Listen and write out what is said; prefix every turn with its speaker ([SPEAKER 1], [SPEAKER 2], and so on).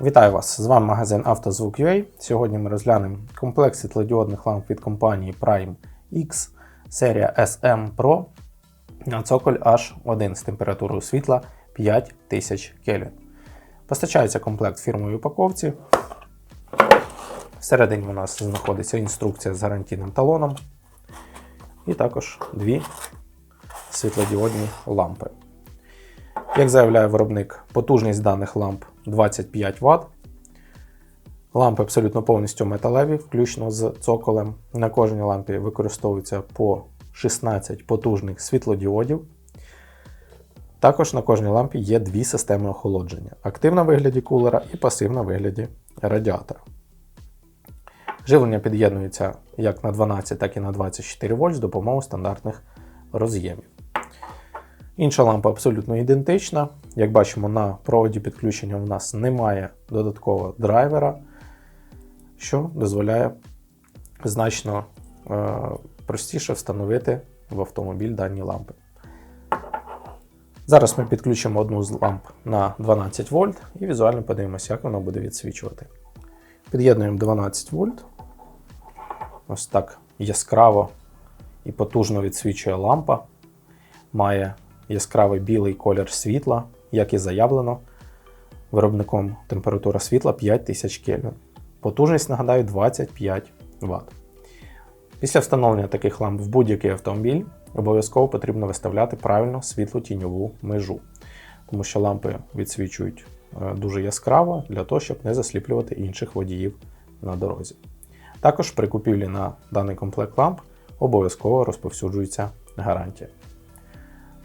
[SPEAKER 1] Вітаю вас! З вами магазин «Автозвук.UA». Сьогодні ми розглянемо комплект світлодіодних ламп від компанії Prime X серія SM Pro на цоколь H1 з температурою світла 5000 Кельвін. Постачається комплект в фірмовій упаковці. Всередині у нас знаходиться інструкція з гарантійним талоном. І також дві світлодіодні лампи. Як заявляє виробник, потужність даних ламп 25 Вт. Лампи абсолютно повністю металеві, включно з цоколем. На кожній лампі використовується по 16 потужних світлодіодів. Також на кожній лампі є дві системи охолодження: активна в вигляді кулера і пасивна в вигляді радіатора. Живлення під'єднується як на 12, так і на 24 вольт з допомогою стандартних роз'ємів. Інша лампа абсолютно ідентична. Як бачимо, на проводі підключення у нас немає додаткового драйвера, що дозволяє значно е, простіше встановити в автомобіль дані лампи. Зараз ми підключимо одну з ламп на 12 вольт і візуально подивимося, як вона буде відсвічувати. Під'єднуємо 12 вольт. Ось так яскраво і потужно відсвічує лампа. Має яскравий білий колір світла, як і заявлено. Виробником температура світла 5000 Кельвін. Потужність, нагадаю, 25 Вт. Після встановлення таких ламп в будь-який автомобіль обов'язково потрібно виставляти правильно світло тіньову межу, тому що лампи відсвічують е, дуже яскраво для того, щоб не засліплювати інших водіїв на дорозі. Також при купівлі на даний комплект ламп обов'язково розповсюджується гарантія.